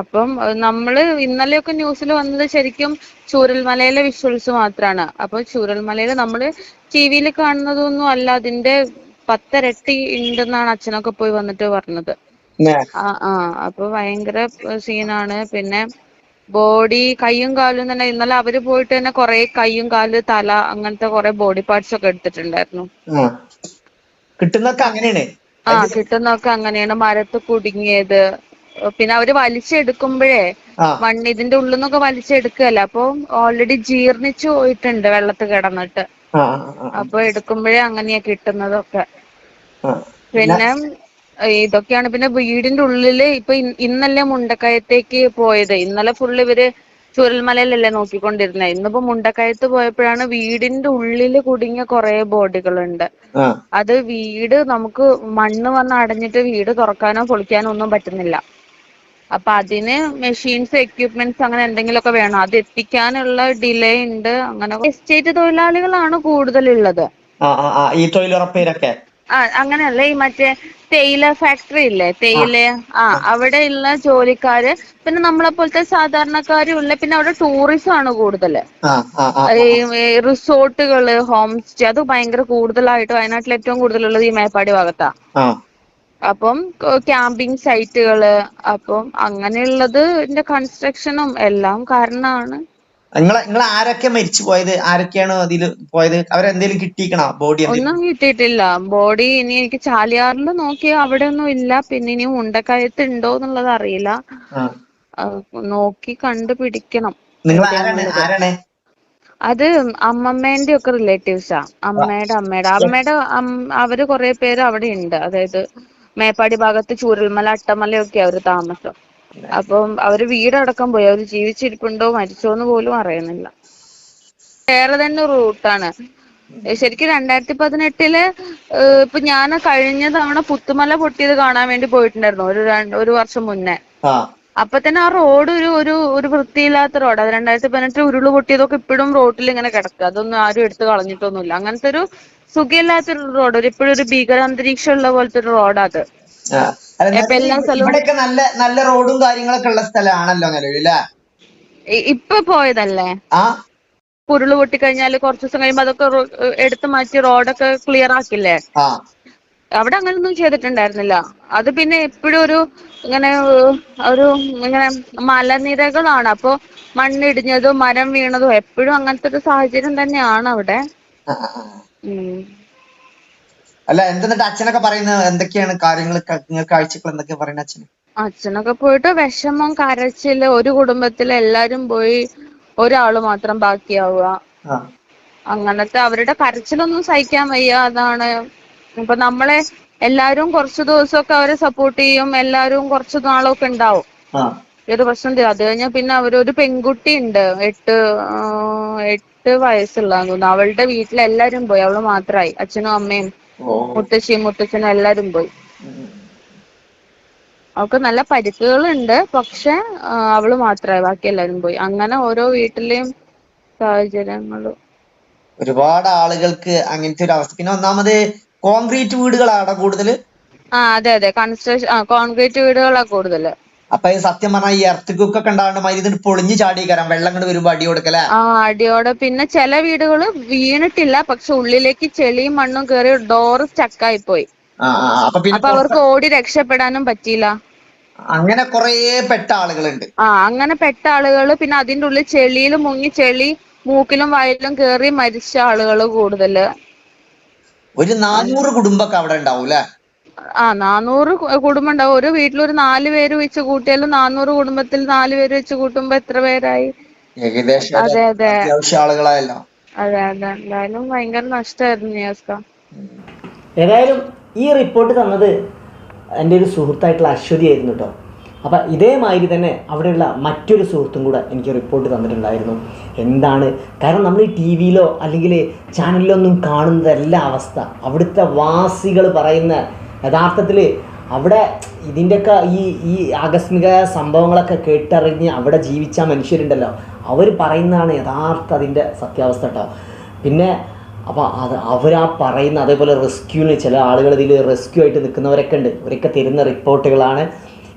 അപ്പം നമ്മൾ നമ്മൾ ഇന്നലെയൊക്കെ ന്യൂസിൽ വന്നത് ശരിക്കും ചൂരൽമലയിലെ വിഷ്വൽസ് മാത്രാണ്. അപ്പൊ ചൂരൽമലയിൽ നമ്മൾ ടിവിയിൽ കാണുന്നതൊന്നും അല്ല അതിന്റെ പത്തിരട്ടി ഉണ്ടെന്നാണ് അച്ഛനൊക്കെ പോയി വന്നിട്ട് പറഞ്ഞത്. ആ ആ അപ്പൊ ഭയങ്കര സീനാണ് പിന്നെ ബോഡി കയ്യും കാലും തന്നെ ഇന്നലെ അവർ പോയിട്ട് തന്നെ കൊറേ കയ്യും കാലും തല അങ്ങനത്തെ കൊറേ ബോഡി പാർട്സ് ഒക്കെ എടുത്തിട്ടുണ്ടായിരുന്നു. കിട്ടുന്നൊക്കെ അങ്ങനെയാണ്. ആ കിട്ടുന്നൊക്കെ അങ്ങനെയാണ്. മരത്ത് കുടുങ്ങിയത്. പിന്നെ അവർ വലിച്ചെടുക്കുമ്പോഴേ മണ്ണ് ഇതിന്റെ ഉള്ളിൽ നിന്നൊക്കെ വലിച്ചെടുക്കല്ലേ അപ്പൊ ഓൾറെഡി ജീർണിച്ചു പോയിട്ടുണ്ട് വെള്ളത്തിൽ കിടന്നിട്ട്. അപ്പൊ എടുക്കുമ്പോഴേ അങ്ങനെയാ കിട്ടുന്നതൊക്കെ. പിന്നെ ഇതൊക്കെയാണ് പിന്നെ വീടിന്റെ ഉള്ളിൽ ഇപ്പൊ ഇന്നല്ലേ മുണ്ടക്കയത്തേക്ക് പോയത്. ഇന്നലെ ഫുള്ള് ഇവർ ചുരൽമലയിലല്ലേ നോക്കിക്കൊണ്ടിരുന്നത് ഇന്നിപ്പോ മുണ്ടക്കയത്ത് പോയപ്പോഴാണ് വീടിന്റെ ഉള്ളിൽ കുടുങ്ങിയ കുറെ ബോഡികളുണ്ട്. അത് വീട് നമുക്ക് മണ്ണ് വന്ന് അടഞ്ഞിട്ട് വീട് തുറക്കാനോ പൊളിക്കാനോ ഒന്നും പറ്റുന്നില്ല. അപ്പൊ അതിന് മെഷീൻസ് എക്യുപ്മെന്റ്സ് അങ്ങനെ എന്തെങ്കിലുമൊക്കെ വേണം. അത് എത്തിക്കാനുള്ള ഡിലേ ഉണ്ട്. അങ്ങനെ എസ്റ്റേറ്റ് തൊഴിലാളികളാണ് കൂടുതലുള്ളത്. ഈ തൊഴിലുറപ്പേരൊക്കെ ആ അങ്ങനെയല്ല. ഈ മറ്റേ തേയില ഫാക്ടറി ഇല്ലേ? തേയില ആ അവിടെയുള്ള ജോലിക്കാര് പിന്നെ നമ്മളെ പോലത്തെ സാധാരണക്കാരും ഇല്ല. പിന്നെ അവിടെ ടൂറിസം ആണ് ഈ റിസോർട്ടുകൾ ഹോം സ്റ്റേ അത് ഭയങ്കര കൂടുതലായിട്ട് വയനാട്ടിൽ ഏറ്റവും കൂടുതലുള്ളത് ഈ മേപ്പാടി ഭാഗത്താ. അപ്പം ക്യാമ്പിംഗ് സൈറ്റുകൾ അപ്പം അങ്ങനെയുള്ളത് കൺസ്ട്രക്ഷനും എല്ലാം കാരണമാണ് നിങ്ങൾ നിങ്ങൾ ആരൊക്കെ മരിച്ചു പോയത്? ആരൊക്കെയാണ് അതിൽ പോയത്? അവരെന്തേലും കിട്ടിക്കണോ ബോഡി ഒന്നും കിട്ടിയിട്ടില്ല. ബോഡി ഇനി എനിക്ക് ചാലിയാറിൽ നോക്കി അവിടെ ഒന്നും ഇല്ല. പിന്നെ ഇനി ഉണ്ടക്കയത്ത് ഉണ്ടോ എന്നുള്ളത് അറിയില്ല. നോക്കി കണ്ടുപിടിക്കണം. നിങ്ങൾ ആരാണ്? എവിടെയാന്നുള്ളത് ആരാണ്? അത് അമ്മമ്മേന്റെ ഒക്കെ റിലേറ്റീവ്സാ അമ്മയുടെ അമ്മയുടെ. അമ്മയുടെ അവർ കുറെ പേര് അവിടെ ഉണ്ട് അതായത് മേപ്പാടി ഭാഗത്ത് ചൂരൽമല അട്ടമലയൊക്കെ അവർ താമസം. അപ്പം അവർ വീടടക്കം പോയി. അവർ ജീവിച്ചിരിപ്പുണ്ടോ മരിച്ചോന്ന് പോലും അറിയുന്നില്ല. വേറെ തന്നെ റൂട്ടാണ്. ശരിക്കും രണ്ടായിരത്തി പതിനെട്ടിൽ ഇപ്പൊ ഞാൻ കഴിഞ്ഞ തവണ പുത്തുമല പൊട്ടിയത് കാണാൻ വേണ്ടി പോയിട്ടുണ്ടായിരുന്നു. ഒരു ഒരു വർഷം മുന്നേ. അപ്പൊ തന്നെ ആ റോഡ് ഒരു ഒരു ഒരു വൃത്തിയില്ലാത്ത റോഡ്. അത് രണ്ടായിരത്തി പതിനെട്ടിൽ ഉരുൾ പൊട്ടിയതൊക്കെ ഇപ്പോഴും റോഡിൽ ഇങ്ങനെ കിടക്കുക അതൊന്നും ആരും എടുത്തു കളഞ്ഞിട്ടൊന്നുമില്ല. അങ്ങനത്തെ ഒരു സുഖമില്ലാത്തൊരു റോഡ്. ഒരു ഇപ്പോഴും ഒരു ഭീകരാന്തരീക്ഷം ഉള്ള പോലത്തെ ഒരു റോഡാ അത്. ഇവിടെയൊക്കെ നല്ല നല്ല റോഡും കാര്യങ്ങളൊക്കെ ഉള്ള സ്ഥലമാണല്ലോ നിലവിൽ ഇപ്പൊ പോയതല്ലേ? ഉരുൾ പൊട്ടിക്കഴിഞ്ഞാൽ കുറച്ച് ദിവസം കഴിയുമ്പോ അതൊക്കെ എടുത്തു മാറ്റി റോഡൊക്കെ ക്ലിയർ ആക്കില്ലേ? അവിടെ അങ്ങനൊന്നും ചെയ്തിട്ടുണ്ടായിരുന്നില്ല. അത് പിന്നെ എപ്പോഴും ഒരു ഇങ്ങനെ ഒരു ഇങ്ങനെ മലനിരകളാണ്. അപ്പൊ മണ്ണിടിഞ്ഞതും മരം വീണതും എപ്പോഴും അങ്ങനത്തെ ഒരു സാഹചര്യം തന്നെയാണ് അവിടെ. അല്ല എന്തെന്നിട്ട് അച്ഛനൊക്കെ പറയുന്നത്? എന്തൊക്കെയാണ് കാര്യങ്ങൾ കാഴ്ചകൾ എന്തൊക്കെയാ പറയുന്നത് അച്ഛന്? അച്ഛനൊക്കെ പോയിട്ട് വിഷമം കരച്ചിൽ ഒരു കുടുംബത്തിൽ എല്ലാരും പോയി ഒരാൾ മാത്രം ബാക്കിയാവുക. അങ്ങനത്തെ അവരുടെ കരച്ചിലൊന്നും സഹിക്കാൻ വയ്യ. അതാണ് ഇപ്പൊ നമ്മളെ എല്ലാരും കുറച്ച് ദിവസമൊക്കെ അവരെ സപ്പോർട്ട് ചെയ്യും. എല്ലാരും കുറച്ച് നാളൊക്കെ ഉണ്ടാവും. ഈ ഒരു പ്രശ്നം അത് കഴിഞ്ഞാൽ പിന്നെ അവരൊരു പെൺകുട്ടി ഉണ്ട്. എട്ട് എട്ട് വയസ്സുള്ള തോന്നുന്നു. അവളുടെ വീട്ടിൽ എല്ലാരും പോയി. അവൾ മാത്രമായി അച്ഛനും അമ്മയും മുത്തശ്ശിയും മുത്തച്ഛനും എല്ലാരും പോയി. അവൾക്ക് നല്ല പരിക്കുകളുണ്ട്. പക്ഷെ അവൾ മാത്രമായി ബാക്കി എല്ലാരും പോയി. അങ്ങനെ ഓരോ വീട്ടിലെയും സാഹചര്യങ്ങളും. ഒരുപാട് ആളുകൾക്ക് അങ്ങനത്തെ ഒരു അവസ്ഥ. പിന്നെ ഒന്നാമത് കോൺക്രീറ്റ് വീടുകളാണ് കൂടുതൽ ആ അതെ അതെ. കൺസ്ട്രക്ഷൻ ആ കോൺക്രീറ്റ് വീടുകളാണ് കൂടുതൽ. അപ്പൊ സത്യം പറഞ്ഞാൽ ഈ എർത്ത് കുക്കൊക്കെ ഉണ്ടാവുന്ന മാതിരി ഇതിന് പൊളിഞ്ഞു ചാടിയേക്കാരം. വെള്ളം കൊണ്ട് വരുമ്പോ അടി കൊടുക്കലേ ആ അടിയോടെ. പിന്നെ ചില വീടുകൾ വീണിട്ടില്ല. പക്ഷെ ഉള്ളിലേക്ക് ചെളിയും മണ്ണും കയറി ഡോറ് സ്റ്റക്കായി പോയി. അപ്പൊ അവർക്ക് ഓടി രക്ഷപ്പെടാനും പറ്റിയില്ല. അങ്ങനെ കൊറേ പെട്ട ആളുകളുണ്ട്. ആ അങ്ങനെ പെട്ട ആളുകൾ പിന്നെ അതിന്റെ ഉള്ളിൽ ചെളിയിൽ മുങ്ങി ചെളി മൂക്കിലും വയലിലും കയറി മരിച്ച ആളുകൾ കൂടുതൽ. ഒരു നാനൂറ് കുടുംബൊക്കെ അവിടെ ഉണ്ടാവും അല്ലെ? ആ നാനൂറ് കുടുംബം ഉണ്ടാവും. ഒരു വീട്ടിൽ ഒരു നാല് പേര് വെച്ച് കൂട്ടിയാലും നാനൂറ് കുടുംബത്തിൽ നാല് പേര് വെച്ച് കൂട്ടുമ്പോ എത്ര പേരായി? ഏകദേശം അതെ അതെ. അത്യാവശ്യം ആളുകളായല്ലോ. അതെ അതെ. എന്തായാലും ഭയങ്കര നഷ്ടമായിരുന്നു നിയാസ്ക. ഏതായാലും ഈ റിപ്പോർട്ട് തന്നത് എന്റെ ഒരു സുഹൃത്തായിട്ടുള്ള അശ്വതി ആയിരുന്നു കേട്ടോ അപ്പം ഇതേമാതിരി തന്നെ അവിടെയുള്ള മറ്റൊരു സുഹൃത്തും കൂടെ എനിക്ക് റിപ്പോർട്ട് തന്നിട്ടുണ്ടായിരുന്നു. എന്താണ്? കാരണം നമ്മൾ ഈ ടി വിയിലോ അല്ലെങ്കിൽ ചാനലിലോ ഒന്നും കാണുന്നതല്ല അവസ്ഥ. അവിടുത്തെ വാസികൾ പറയുന്ന യഥാർത്ഥത്തിൽ അവിടെ ഇതിന്റെയൊക്കെ ഈ ഈ ആകസ്മിക സംഭവങ്ങളൊക്കെ കേട്ടറിഞ്ഞ് അവിടെ ജീവിച്ച മനുഷ്യരുണ്ടല്ലോ. അവർ പറയുന്നതാണ് യഥാർത്ഥ അതിന്റെ സത്യാവസ്ഥ കേട്ടോ പിന്നെ അപ്പോൾ അത് അവരാ പറയുന്ന അതേപോലെ റെസ്ക്യൂവിന് ചില ആളുകൾ ഇതിൽ റെസ്ക്യൂ ആയിട്ട് നിൽക്കുന്നവരൊക്കെ ഉണ്ട്. അവരൊക്കെ തരുന്ന റിപ്പോർട്ടുകളാണ്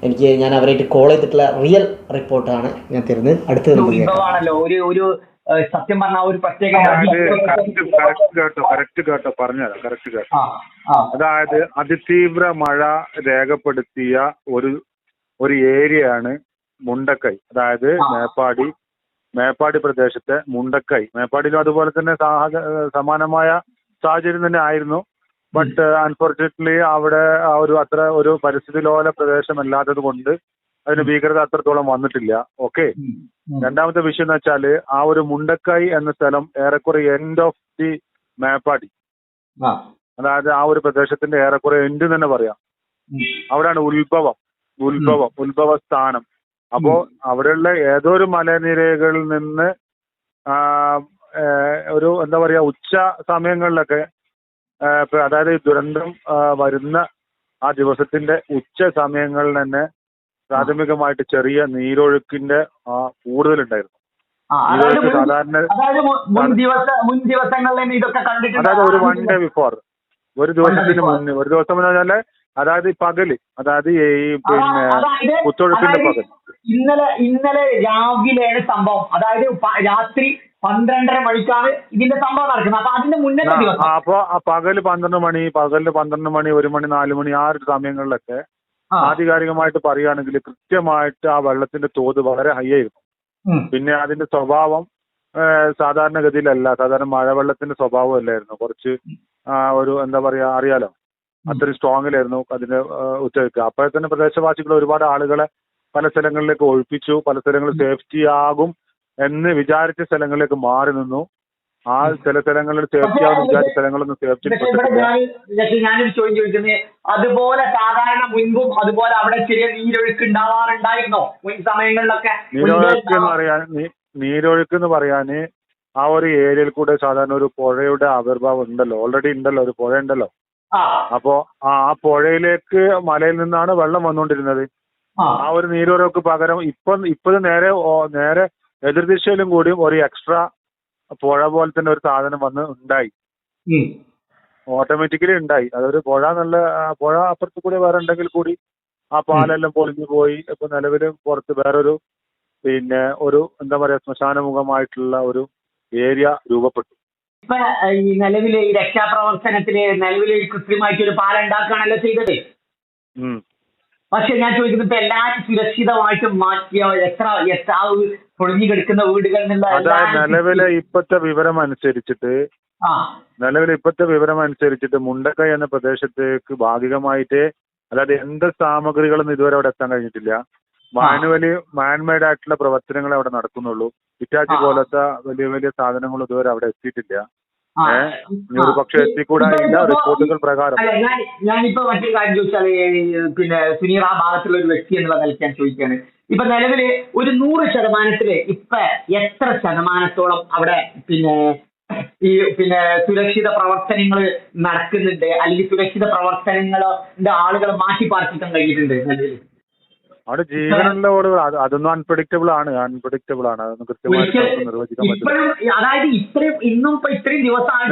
എനിക്ക് ഞാൻ അവരായിട്ട് കോൾ ചെയ്തിട്ടുള്ള റിയൽ റിപ്പോർട്ടാണ് ഞാൻ തരുന്നത്. അടുത്ത ഒരു ഒരു ഒരു സത്യം പറഞ്ഞ ഒരു പ്രത്യേക കേട്ടോ കറക്റ്റ് കേട്ടോ. പറഞ്ഞുതരാം കറക്റ്റ് കേട്ടോ. അതായത് അതിതീവ്ര മഴ രേഖപ്പെടുത്തിയ ഒരു ഒരു ഏരിയയാണ് മുണ്ടക്കൈ. അതായത് മേപ്പാടി മേപ്പാടി പ്രദേശത്തെ മുണ്ടക്കൈ. മേപ്പാടിയിലും അതുപോലെ തന്നെ സമാനമായ സാഹചര്യം തന്നെ ആയിരുന്നു. ബട്ട് അൺഫോർച്ചുനേറ്റ്ലി അവിടെ ആ ഒരു അത്ര ഒരു പരിസ്ഥിതി ലോല പ്രദേശമല്ലാത്തത് കൊണ്ട് അതിന് ഭീകരത അത്രത്തോളം വന്നിട്ടില്ല. ഓക്കെ. രണ്ടാമത്തെ വിഷയം എന്ന് വെച്ചാൽ ആ ഒരു മുണ്ടക്കൈ എന്ന സ്ഥലം ഏറെക്കുറെ എൻഡ് ഓഫ് ദി മേപ്പാടി അതായത് ആ ഒരു പ്രദേശത്തിന്റെ ഏറെക്കുറെ എൻഡ് തന്നെ പറയാം. അവിടെയാണ് ഉത്ഭവം. ഉത്ഭവം. ഉത്ഭവ സ്ഥാനം. അപ്പോ അവിടെയുള്ള ഏതോ ഒരു മലനിരകളിൽ നിന്ന് ഒരു എന്താ പറയാ ഉച്ച സമയങ്ങളിലൊക്കെ അതായത് ഈ ദുരന്തം വരുന്ന ആ ദിവസത്തിന്റെ ഉച്ച സമയങ്ങളിൽ തന്നെ പ്രാഥമികമായിട്ട് ചെറിയ നീരൊഴുക്കിന്റെ ആ, കൂടുതലുണ്ടായിരുന്നു. സാധാരണ അതായത് ഒരു വൺ ഡേ ബിഫോർ ഒരു ദിവസത്തിന്. മുന്നേ. ഒരു ദിവസം എന്ന് പറഞ്ഞാൽ അതായത് പകൽ അതായത് ഈ പിന്നെ അതായത് കുത്തൊഴുക്കിന്റെ പകൽ ഇന്നലെ ഇന്നലെ രാവിലെയാണ് സംഭവം. അതായത് രാത്രി പന്ത്രണ്ടര മണിക്കാണ് ഇതിന്റെ സംഭവം നടക്കുന്നത്. അപ്പൊ അതിന്റെ മുന്നത്തെ ദിവസം. അപ്പൊ പകൽ പന്ത്രണ്ട് മണി പകൽ പന്ത്രണ്ട് മണി ഒരു മണി നാല് മണി ആ ഒരു സമയങ്ങളിലൊക്കെ ആധികാരികമായിട്ട് പറയുകയാണെങ്കിൽ കൃത്യമായിട്ട് ആ വെള്ളത്തിന്റെ തോത് വളരെ ഹൈ ആയിരുന്നു. പിന്നെ അതിന്റെ സ്വഭാവം സാധാരണഗതിയിലല്ല. സാധാരണ മഴവെള്ളത്തിന്റെ സ്വഭാവം അല്ലായിരുന്നു കുറച്ച് ഒരു എന്താ പറയാ അറിയാലോ? അത്രയും സ്ട്രോങ്ങിലായിരുന്നു അതിന്റെ ഉച്ചയ്ക്ക് അപ്പോഴത്തന്നെ പ്രദേശവാസികൾ ഒരുപാട് ആളുകളെ പല സ്ഥലങ്ങളിലേക്ക് ഒഴിപ്പിച്ചു. പല സ്ഥലങ്ങളിൽ സേഫ്റ്റി ആകും എന്ന് വിചാരിച്ച സ്ഥലങ്ങളിലേക്ക് മാറി നിന്നു. ആ ചില സ്ഥലങ്ങളിൽ തീർച്ചയായും വിചാരിച്ച സ്ഥലങ്ങളൊന്നും തീർച്ചയായിട്ടും ഞാനൊരു ചോദ്യം ചോദിക്കുന്നത് അതുപോലെ സാധാരണ മുൻപും അതുപോലെ അവിടെ ചെറിയ നീരൊഴുക്ക് ഉണ്ടാവാറുണ്ടായിരുന്നോ? മുൻ സമയങ്ങളിലൊക്കെ നീരൊഴുക്ക് എന്ന് പറയാൻ നീരൊഴുക്ക് എന്ന് പറയാന് ആ ഒരു ഏരിയയിൽ കൂടെ സാധാരണ ഒരു പുഴയുടെ ആവിർഭാവം ഉണ്ടല്ലോ. ഓൾറെഡി ഉണ്ടല്ലോ ഒരു പുഴ ഉണ്ടല്ലോ. അപ്പോ ആ പുഴയിലേക്ക് മലയിൽ നിന്നാണ് വെള്ളം വന്നുകൊണ്ടിരുന്നത്. ആ. ആ ഒരു നീരൊഴുക്ക് പകരം ഇപ്പൊ ഇപ്പോഴും നേരെ നേരെ എതിർദിശയിലും കൂടിയും ഒരു എക്സ്ട്രാ പുഴ പോലെ തന്നെ ഒരു സാധനം വന്ന് ഉണ്ടായി. ഓട്ടോമാറ്റിക്കലി ഉണ്ടായി. അതൊരു പുഴ നല്ല പുഴ അപ്പുറത്ത് കൂടി വേറെ ഉണ്ടെങ്കിൽ കൂടി ആ പാലെല്ലാം പൊളിഞ്ഞു പോയി. ഇപ്പൊ നിലവിൽ പുറത്ത് വേറൊരു പിന്നെ ഒരു എന്താ പറയാ ശ്മശാനമുഖമായിട്ടുള്ള ഒരു ഏരിയ രൂപപ്പെട്ടു. ഇപ്പൊ ഈ നിലവിലെ ഈ രക്ഷാപ്രവർത്തനത്തിന് നിലവിലെ ഈ കൃത്രിമമായിട്ട് ഒരു പാലം ഉണ്ടാക്കുകയാണല്ലോ ചെയ്തത്. പക്ഷെ ഞാൻ ചോദിക്കുന്നത് എല്ലാരും സുരക്ഷിതമായിട്ട് മാറ്റിയ? എത്ര എത്ര ആ ഒരു പൊളിഞ്ഞു കിടക്കുന്ന വീടുകളിൽ നിന്നുള്ള നിലവിലെ ഇപ്പോഴത്തെ വിവരം അനുസരിച്ചിട്ട് നിലവിലെ ഇപ്പത്തെ ഇപ്പോഴത്തെ വിവരം അനുസരിച്ചിട്ട് മുണ്ടക്കൈ എന്ന പ്രദേശത്തേക്ക് ഭാഗികമായിട്ട് അതായത് എന്ത് സാമഗ്രികളൊന്നും ഇതുവരെ അവിടെ എത്താൻ കഴിഞ്ഞിട്ടില്ല. മാനുവലി മാൻമെയ്ഡ് ആയിട്ടുള്ള പ്രവർത്തനങ്ങൾ അവിടെ നടക്കുന്നുള്ളൂ. ഇറ്റാച്ചി പോലത്തെ വലിയ വലിയ സാധനങ്ങൾ ഇതുവരെ അവിടെ എത്തിയിട്ടില്ല. ഒരു പക്ഷെ എത്തിക്കൂടായില്ല റിപ്പോർട്ടുകൾ പ്രകാരം. ഞാൻ ഞാനിപ്പോ മറ്റൊരു കാര്യം ചോദിച്ചാൽ പിന്നെ സുനീർ ആ ഭാഗത്തുള്ള ഒരു വ്യക്തി എന്നുള്ള നിലയ്ക്ക് ഞാൻ ചോദിക്കുകയാണ് ഇപ്പൊ നിലവിൽ ഒരു നൂറ് ശതമാനത്തിൽ ഇപ്പൊ എത്ര ശതമാനത്തോളം അവിടെ പിന്നെ ഈ പിന്നെ സുരക്ഷിത പ്രവർത്തനങ്ങൾ നടക്കുന്നുണ്ട് അല്ലെങ്കിൽ സുരക്ഷിത പ്രവർത്തനങ്ങളുടെ ആളുകൾ മാറ്റി പാർപ്പിക്കാൻ കഴിഞ്ഞിട്ടുണ്ട് നിലവിൽ അവിടെ ജീവനുള്ള ഓടുകൾ അത് അതൊന്നും അൺപ്രഡിക്റ്റബിൾ ആണ്. അൺപ്രഡിക്റ്റബിൾ ആണ്. അതൊന്നും കൃത്യമായിട്ട് നിർവചിക്കാൻ പറ്റില്ല.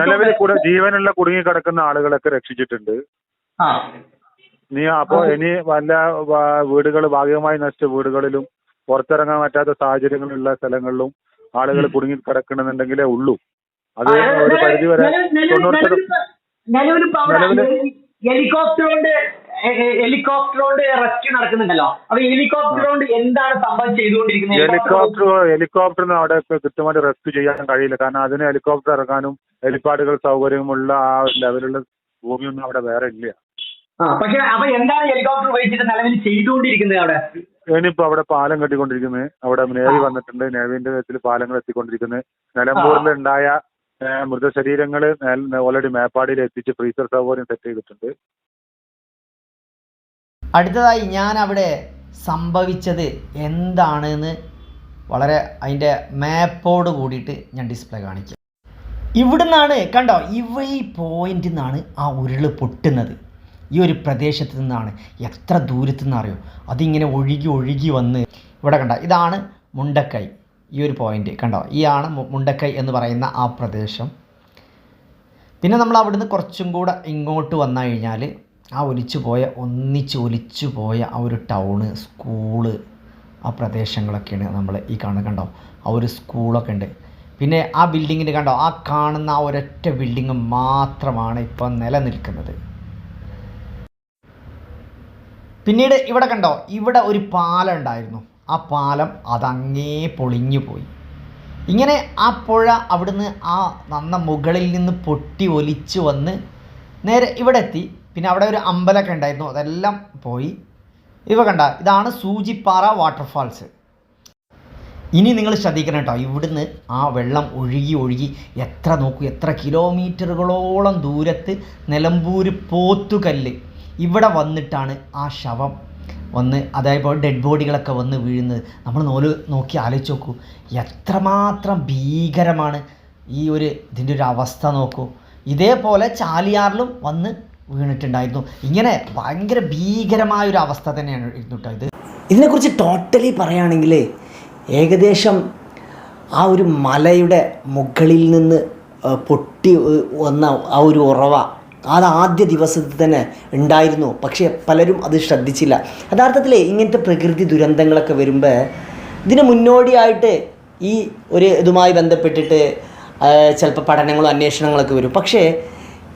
നിലവിൽ കൂടെ ജീവനുള്ള കുടുങ്ങി കിടക്കുന്ന ആളുകളൊക്കെ രക്ഷിച്ചിട്ടുണ്ട്. നീ അപ്പോ ഇനി വല്ല വീടുകൾ ഭാഗികമായി നശിച്ച വീടുകളിലും പുറത്തിറങ്ങാൻ പറ്റാത്ത സാഹചര്യങ്ങളുള്ള സ്ഥലങ്ങളിലും ആളുകൾ കുടുങ്ങി കിടക്കണമെന്നുണ്ടെങ്കിലേ ഉള്ളൂ. അത് ഒരു പരിധി വരെ തൊണ്ണൂറ് ഹെലികോപ്റ്റർ കൊണ്ട് ഹെലികോപ്റ്റർ കൊണ്ട് റെസ്ക്യൂ നടക്കുന്നുണ്ടല്ലോ. അപ്പൊ ഹെലികോപ്റ്റർ കൊണ്ട് എന്താണ് സംഭവം ചെയ്തുകൊണ്ടിരിക്കുന്നത്? ഹെലികോപ്റ്റർ ഹെലികോപ്റ്ററിന് അവിടെ കൃത്യമായിട്ട് റെസ്ക്യൂ ചെയ്യാൻ കഴിയില്ല. കാരണം അതിന് ഹെലികോപ്റ്റർ ഇറക്കാനും ഹെലിപ്പാഡുകൾ സൗകര്യമുള്ള ആ ലെവലുള്ള ഭൂമിയൊന്നും അവിടെ വേറെ ഇല്ല. പക്ഷെ അപ്പൊ എന്താണ് ഹെലികോപ്റ്റർ ഉപയോഗിച്ചിട്ട് നിലവിൽ ചെയ്തുകൊണ്ടിരിക്കുന്നത് അവിടെ? ഇനിയിപ്പോ അവിടെ പാലം കെട്ടിക്കൊണ്ടിരിക്കുന്നത് അവിടെ നേവി വന്നിട്ടുണ്ട്. നേവിന്റെ വിധത്തിൽ പാലങ്ങൾ എത്തിക്കൊണ്ടിരിക്കുന്നത് നിലമ്പൂരിൽ ഉണ്ടായ മൃതശരീരങ്ങൾ ഓൾറെഡി മേപ്പാടിയിൽ എത്തിച്ച് ഫ്രീസർ സൗകര്യം സെറ്റ് ചെയ്തിട്ടുണ്ട്. അടുത്തതായി ഞാൻ അവിടെ സംഭവിച്ചത് എന്താണെന്ന് വളരെ അതിന്റെ മാപ്പോട് കൂടിയിട്ട് ഞാൻ ഡിസ്പ്ലേ കാണിക്കാം. ഇവിടുന്നാണ് കണ്ടോ ഇവ ഈ പോയിന്റിൽ നിന്നാണ് ആ ഉരുൾ പൊട്ടുന്നത്. ഈ ഒരു പ്രദേശത്ത് നിന്നാണ്. എത്ര ദൂരത്തു നിന്നറിയോ അതിങ്ങനെ ഒഴുകി ഒഴുകി വന്ന്. ഇവിടെ കണ്ട ഇതാണ് മുണ്ടക്കൈ. ഈ ഒരു പോയിന്റ് കണ്ടോ ഈ ആണ് മുണ്ടക്കൈ എന്ന് പറയുന്ന ആ പ്രദേശം. പിന്നെ നമ്മൾ അവിടുന്ന് കുറച്ചും കൂടെ ഇങ്ങോട്ട് വന്നു കഴിഞ്ഞാൽ ആ ഒലിച്ചു പോയ ഒന്നിച്ച് ഒലിച്ചു പോയ ആ ഒരു ടൗണ് സ്കൂൾ ആ പ്രദേശങ്ങളൊക്കെയാണ് നമ്മൾ ഈ കാണുന്നത് കണ്ടോ? ആ ഒരു സ്കൂളൊക്കെ ഉണ്ട്. പിന്നെ ആ ബിൽഡിങ്ങിന്റെ കണ്ടോ? ആ കാണുന്ന ആ ഒരൊറ്റ ബിൽഡിങ് മാത്രമാണ് ഇപ്പം നിലനിൽക്കുന്നത്. പിന്നീട് ഇവിടെ കണ്ടോ? ഇവിടെ ഒരു പാലം ഉണ്ടായിരുന്നു. ആ പാലം അതങ്ങേ പൊളിഞ്ഞു പോയി. ഇങ്ങനെ ആ പുഴ അവിടുന്ന് ആ നന്ന മുകളിൽ നിന്ന് പൊട്ടി ഒലിച്ചു വന്ന് നേരെ ഇവിടെ എത്തി പിന്നെ അവിടെ ഒരു അമ്പലമൊക്കെ ഉണ്ടായിരുന്നു. അതെല്ലാം പോയി. ഇവ കണ്ട ഇതാണ് സൂചിപ്പാറ വാട്ടർഫാൾസ് ഇനി നിങ്ങൾ ശ്രദ്ധിക്കണം കേട്ടോ ഇവിടുന്ന് ആ വെള്ളം ഒഴുകി ഒഴുകി എത്ര നോക്കൂ എത്ര കിലോമീറ്ററുകളോളം ദൂരത്ത് നിലമ്പൂർ പോത്തുകല്ല് ഇവിടെ വന്നിട്ടാണ് ആ ശവം വന്ന് അതായത് ഡെഡ് ബോഡികളൊക്കെ വന്ന് വീഴുന്നത്. നമ്മൾ നോൽ നോക്കി ആലോചിച്ച് നോക്കൂ എത്രമാത്രം ഭീകരമാണ് ഈ ഒരു ഇതിന്റെ ഒരു അവസ്ഥ നോക്കൂ. ഇതേപോലെ ചാലിയാറിലും വന്ന് വീണിട്ടുണ്ടായിരുന്നു. ഇങ്ങനെ ഭയങ്കര ഭീകരമായ ഒരു അവസ്ഥ തന്നെയാണ് ഇരുന്നു ഇത്. ഇതിനെക്കുറിച്ച് ടോട്ടലി പറയുകയാണെങ്കിൽ ഏകദേശം ആ ഒരു മലയുടെ മുകളിൽ നിന്ന് പൊട്ടി വന്ന ആ ഒരു ഉറവ അത് ആദ്യ ദിവസത്തിൽ തന്നെ ഉണ്ടായിരുന്നു. പക്ഷേ പലരും അത് ശ്രദ്ധിച്ചില്ല. യഥാർത്ഥത്തിൽ ഇങ്ങനത്തെ പ്രകൃതി ദുരന്തങ്ങളൊക്കെ വരുമ്പോൾ ഇതിന് മുന്നോടിയായിട്ട് ഈ ഒരു ഇതുമായി ബന്ധപ്പെട്ടിട്ട് ചിലപ്പോൾ പഠനങ്ങളും അന്വേഷണങ്ങളൊക്കെ വരും. പക്ഷേ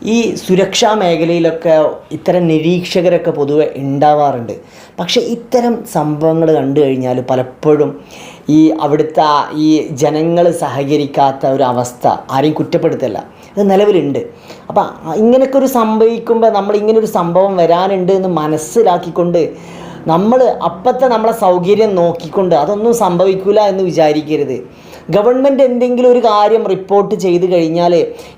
ഈ സുരക്ഷാ മേഖലയിലൊക്കെ ഇത്തരം നിരീക്ഷകരൊക്കെ പൊതുവെ ഉണ്ടാവാറുണ്ട്. പക്ഷേ ഇത്തരം സംഭവങ്ങൾ കണ്ടു കഴിഞ്ഞാൽ പലപ്പോഴും ഈ അവിടുത്തെ ഈ ജനങ്ങൾ സഹകരിക്കാത്ത ഒരു അവസ്ഥ ആരെയും കുറ്റപ്പെടുത്തല്ല. അത് നിലവിലുണ്ട്. അപ്പം ഇങ്ങനെയൊക്കെ ഒരു സംഭവിക്കുമ്പോൾ നമ്മൾ ഇങ്ങനെ ഒരു സംഭവം വരാനുണ്ട് എന്ന് മനസ്സിലാക്കിക്കൊണ്ട് നമ്മൾ അപ്പത്തെ നമ്മളെ സൗകര്യം നോക്കിക്കൊണ്ട് അതൊന്നും സംഭവിക്കില്ല എന്ന് വിചാരിക്കരുത്. ഗവൺമെന്റ് എന്തെങ്കിലും ഒരു കാര്യം റിപ്പോർട്ട് ചെയ്ത് കഴിഞ്ഞാൽ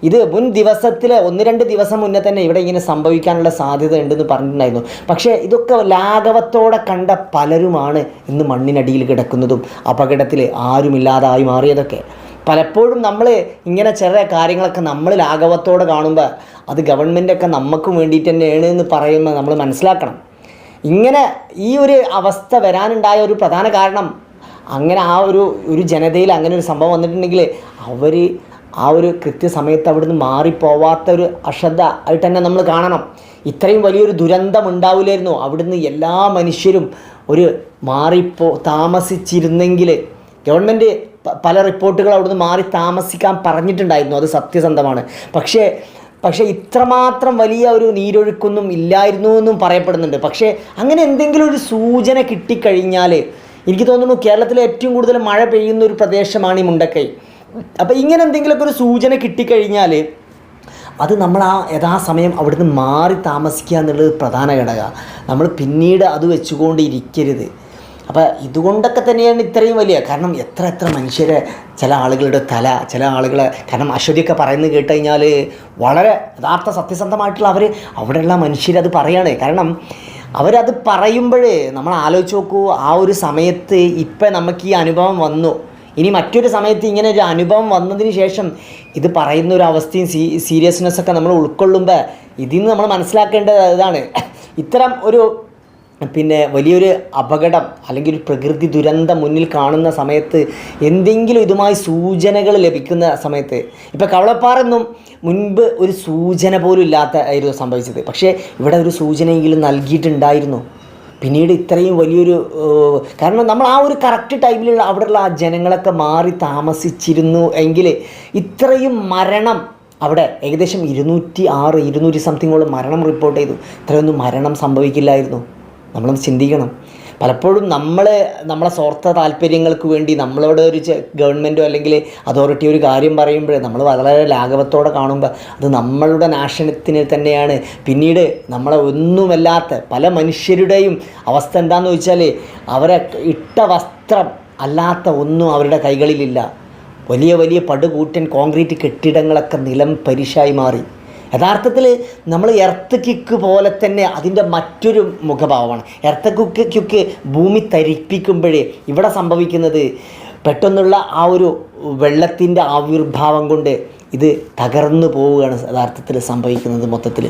ഇത് മുൻ ദിവസത്തിൽ ഒന്ന് രണ്ട് ദിവസം മുന്നേ തന്നെ ഇവിടെ ഇങ്ങനെ സംഭവിക്കാനുള്ള സാധ്യത ഉണ്ടെന്ന് പറഞ്ഞിട്ടുണ്ടായിരുന്നു. പക്ഷേ ഇതൊക്കെ ലാഘവത്തോടെ കണ്ട പലരുമാണ് ഇന്ന് മണ്ണിനടിയിൽ കിടക്കുന്നതും അപകടത്തിൽ ആരുമില്ലാതായി മാറിയതൊക്കെ. പലപ്പോഴും നമ്മൾ ഇങ്ങനെ ചെറിയ കാര്യങ്ങളൊക്കെ നമ്മൾ ലാഘവത്തോടെ കാണുമ്പോൾ അത് ഗവൺമെന്റൊക്കെ നമുക്ക് വേണ്ടിയിട്ട് തന്നെയാണ് എന്ന് പറയുമ്പോൾ നമ്മൾ മനസ്സിലാക്കണം. ഇങ്ങനെ ഈ ഒരു അവസ്ഥ വരാനുണ്ടായ ഒരു പ്രധാന കാരണം അങ്ങനെ ആ ഒരു ഒരു ജനതയിൽ അങ്ങനെ ഒരു സംഭവം വന്നിട്ടുണ്ടെങ്കിൽ അവർ ആ ഒരു കൃത്യസമയത്ത് അവിടുന്ന് മാറിപ്പോവാത്ത ഒരു അശ്രദ്ധ ആയിട്ട് തന്നെ നമ്മൾ കാണണം. ഇത്രയും വലിയൊരു ദുരന്തം ഉണ്ടാവില്ലായിരുന്നു. അവിടുന്ന് എല്ലാ മനുഷ്യരും ഒരു മാറിപ്പോ താമസിച്ചിരുന്നെങ്കിൽ ഗവൺമെന്റ് പല റിപ്പോർട്ടുകൾ അവിടുന്ന് മാറി താമസിക്കാൻ പറഞ്ഞിട്ടുണ്ടായിരുന്നു. അത് സത്യസന്ധമാണ്. പക്ഷേ പക്ഷേ ഇത്രമാത്രം വലിയ ഒരു നീരൊഴുക്കൊന്നും ഇല്ലായിരുന്നു എന്നും പറയപ്പെടുന്നുണ്ട്. പക്ഷേ അങ്ങനെ എന്തെങ്കിലും ഒരു സൂചന കിട്ടിക്കഴിഞ്ഞാൽ എനിക്ക് തോന്നുന്നു കേരളത്തിലെ ഏറ്റവും കൂടുതൽ മഴ പെയ്യുന്ന ഒരു പ്രദേശമാണ് ഈ മുണ്ടക്കൈ. അപ്പോൾ ഇങ്ങനെ എന്തെങ്കിലുമൊക്കെ ഒരു സൂചന കിട്ടിക്കഴിഞ്ഞാൽ അത് നമ്മൾ ആ യഥാസമയം അവിടുന്ന് മാറി താമസിക്കുക എന്നുള്ളത് പ്രധാന ഘടക. നമ്മൾ പിന്നീട് അത് വെച്ചുകൊണ്ട് ഇരിക്കരുത്. അപ്പോൾ ഇതുകൊണ്ടൊക്കെ തന്നെയാണ് ഇത്രയും വലിയ. കാരണം എത്ര എത്ര മനുഷ്യരെ ചില ആളുകളുടെ തല ചില ആളുകളെ കാരണം അശ്വതിയൊക്കെ പറയുന്നത് കേട്ട് കഴിഞ്ഞാൽ വളരെ യഥാർത്ഥ സത്യസന്ധമായിട്ടുള്ള അവർ അവിടെയുള്ള മനുഷ്യരത് പറയാണ്. കാരണം അവരത് പറയുമ്പോഴേ നമ്മൾ ആലോചിച്ച് നോക്കൂ ആ ഒരു സമയത്ത് ഇപ്പം നമുക്ക് ഈ അനുഭവം വന്നു. ഇനി മറ്റൊരു സമയത്ത് ഇങ്ങനെ ഒരു അനുഭവം വന്നതിന് ശേഷം ഇത് പറയുന്ന ഒരു അവസ്ഥയും സീ സീരിയസ്നെസ്സൊക്കെ നമ്മൾ ഉൾക്കൊള്ളുമ്പോൾ ഇതിൽ നിന്ന് നമ്മൾ മനസ്സിലാക്കേണ്ടത് ഇതാണ്. ഇത്തരം ഒരു പിന്നെ വലിയൊരു അപകടം അല്ലെങ്കിൽ ഒരു പ്രകൃതി ദുരന്തം മുന്നിൽ കാണുന്ന സമയത്ത് എന്തെങ്കിലും ഇതുമായി സൂചനകൾ ലഭിക്കുന്ന സമയത്ത്. ഇപ്പോൾ കവളപ്പാറൊന്നും മുൻപ് ഒരു സൂചന പോലും ഇല്ലാത്ത ആയിരുന്നു സംഭവിച്ചത്. പക്ഷേ ഇവിടെ ഒരു സൂചനയെങ്കിലും നൽകിയിട്ടുണ്ടായിരുന്നു. പിന്നീട് ഇത്രയും വലിയൊരു കാരണം നമ്മൾ ആ ഒരു കറക്റ്റ് ടൈമിലുള്ള അവിടെയുള്ള ആ ജനങ്ങളൊക്കെ മാറി താമസിച്ചിരുന്നു എങ്കിൽ ഇത്രയും മരണം അവിടെ ഏകദേശം ഇരുന്നൂറ്റി ആറ് ഇരുന്നൂറ്റി സംതിങ്ങോളം മരണം റിപ്പോർട്ട് ചെയ്തു. ഇത്രയൊന്നും മരണം സംഭവിക്കില്ലായിരുന്നു. നമ്മളൊന്ന് ചിന്തിക്കണം. പലപ്പോഴും നമ്മൾ നമ്മളെ സ്വാർത്ഥ താല്പര്യങ്ങൾക്ക് വേണ്ടി നമ്മളോട് ഒരു ഗവൺമെന്റോ അല്ലെങ്കിൽ അതോറിറ്റി ഒരു കാര്യം പറയുമ്പോൾ നമ്മൾ വളരെ ലാഘവത്തോടെ കാണുമ്പോൾ അത് നമ്മളുടെ നാശനത്തിന് തന്നെയാണ്. പിന്നീട് നമ്മളെ ഒന്നുമല്ലാത്ത പല മനുഷ്യരുടെയും അവസ്ഥ എന്താണെന്ന് വെച്ചാൽ അവരെ ഇട്ട വസ്ത്രം അല്ലാത്ത ഒന്നും അവരുടെ കൈകളിലില്ല. വലിയ വലിയ പടുകൂറ്റൻ കോൺക്രീറ്റ് കെട്ടിടങ്ങളൊക്കെ നിലം പരിശായി മാറി. യഥാർത്ഥത്തിൽ നമ്മൾ എർത്ത് കിക്ക് പോലെ തന്നെ അതിന്റെ മറ്റൊരു മുഖഭാവമാണ്. എർത്ത് കുക്ക് ക്യുക്ക് ഭൂമി തരിപ്പിക്കുമ്പോഴേ ഇവിടെ സംഭവിക്കുന്നത് പെട്ടെന്നുള്ള ആ ഒരു വെള്ളത്തിന്റെ ആവിർഭാവം കൊണ്ട് ഇത് തകർന്നു പോവുകയാണ് യഥാർത്ഥത്തിൽ സംഭവിക്കുന്നത് മൊത്തത്തിൽ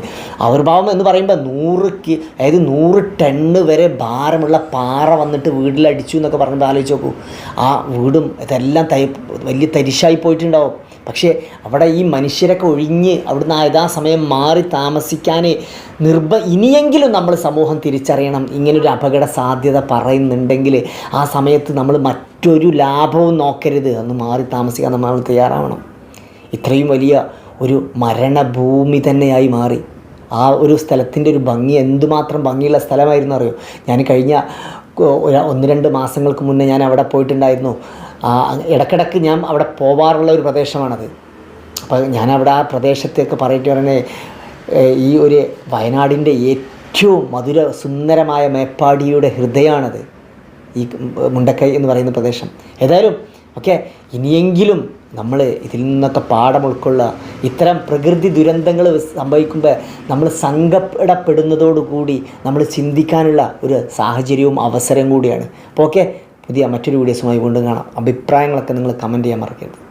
ആവിർഭാവം എന്ന് പറയുമ്പോൾ നൂറ് കി അതായത് നൂറ് ടണ്ണ് വരെ ഭാരമുള്ള പാറ വന്നിട്ട് വീട്ടിലടിച്ചു എന്നൊക്കെ പറഞ്ഞപ്പോൾ ആലോചിച്ച് നോക്കൂ. ആ വീടും ഇതെല്ലാം തരി വലിയ തരിശായി പോയിട്ടുണ്ടാവും. പക്ഷേ അവിടെ ഈ മനുഷ്യരൊക്കെ ഒഴിഞ്ഞ് അവിടുന്ന് യഥാസമയം മാറി താമസിക്കാൻ നിർബ ഇനിയെങ്കിലും നമ്മൾ സമൂഹം തിരിച്ചറിയണം. ഇങ്ങനൊരു അപകട സാധ്യത പറയുന്നുണ്ടെങ്കിൽ ആ സമയത്ത് നമ്മൾ മറ്റൊരു ലാഭവും നോക്കരുത്. അന്ന് മാറി താമസിക്കാൻ നമ്മൾ തയ്യാറാവണം. ഇത്രയും വലിയ ഒരു മരണഭൂമി തന്നെയായി മാറി. ആ ഒരു സ്ഥലത്തിന്റെ ഒരു ഭംഗി എന്തുമാത്രം ഭംഗിയുള്ള സ്ഥലമായിരുന്നു അറിയോ? ഞാൻ കഴിഞ്ഞ ഒന്ന് രണ്ട് മാസങ്ങൾക്ക് മുന്നേ ഞാൻ അവിടെ പോയിട്ടുണ്ടായിരുന്നു. ഇടക്കിടക്ക് ഞാൻ അവിടെ പോവാറുള്ള ഒരു പ്രദേശമാണത്. അപ്പോൾ ഞാനവിടെ ആ പ്രദേശത്തേക്ക് പറയിട്ട് പറഞ്ഞേ ഈ ഒരു വയനാടിന്റെ ഏറ്റവും മധുര സുന്ദരമായ മേപ്പാടിയുടെ ഹൃദയമാണത് ഈ മുണ്ടക്കൈ എന്ന് പറയുന്ന പ്രദേശം. ഏതായാലും ഓക്കെ ഇനിയെങ്കിലും നമ്മൾ ഇതിൽ നിന്നൊക്കെ പാഠം ഉൾക്കൊള്ളുക ഇത്തരം പ്രകൃതി ദുരന്തങ്ങൾ സംഭവിക്കുമ്പോൾ നമ്മൾ സങ്കടപ്പെടുന്നതോടുകൂടി നമ്മൾ ചിന്തിക്കാനുള്ള ഒരു സാഹചര്യവും അവസരം കൂടിയാണ്. അപ്പോൾ ഓക്കെ പുതിയ മറ്റൊരു വീഡിയോസുമായി വീണ്ടും കാണാം. അഭിപ്രായങ്ങളൊക്കെ നിങ്ങൾ കമന്റ് ചെയ്യാൻ മറക്കരുത്.